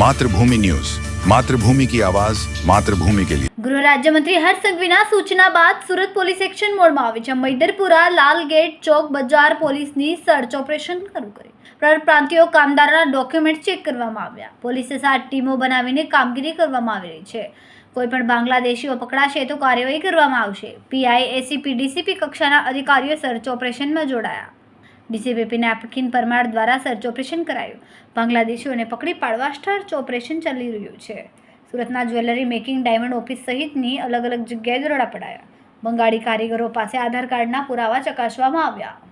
Mathrubhumi news. Mathrubhumi કી આવાજ, માતૃભૂમિ કે લિયે. ગૃહ રાજ્યમંત્રી હર્ષ સંઘવીના સૂચના બાદ સુરત પોલીસ એક્શન મોડમાં આવી છે. મૈદરપુરા લાલ ગેટ ચોક બજાર પોલીસની સર્ચ ઓપરેશન શરૂ કરી. પ્રાંતિયો કામદારોના ડોક્યુમેન્ટ ચેક કરવામાં આવ્યા. પોલીસે સાત ટીમો બનાવીને કામગીરી કરવામાં આવી રહી છે. કોઈ પણ બાંગ્લાદેશીઓ પકડાશે તો કાર્યવાહી કરવામાં આવશે. પીઆઈ એસીપી ડીસીપી કક્ષાના અધિકારીઓ સર્ચ ઓપરેશનમાં જોડાયા. ડીસીપી નેપકિન પરમાર દ્વારા સર્ચ ઓપરેશન કરાયું. બાંગ્લાદેશીઓને પકડી પાડવા સર્ચ ઓપરેશન ચાલી રહ્યું છે. સુરતના જ્વેલરી મેકિંગ ડાયમંડ ઓફિસ સહિતની અલગ અલગ જગ્યાએ દરોડા પડાયા. બંગાળી કારીગરો પાસે આધાર કાર્ડના પુરાવા ચકાસવામાં આવ્યા.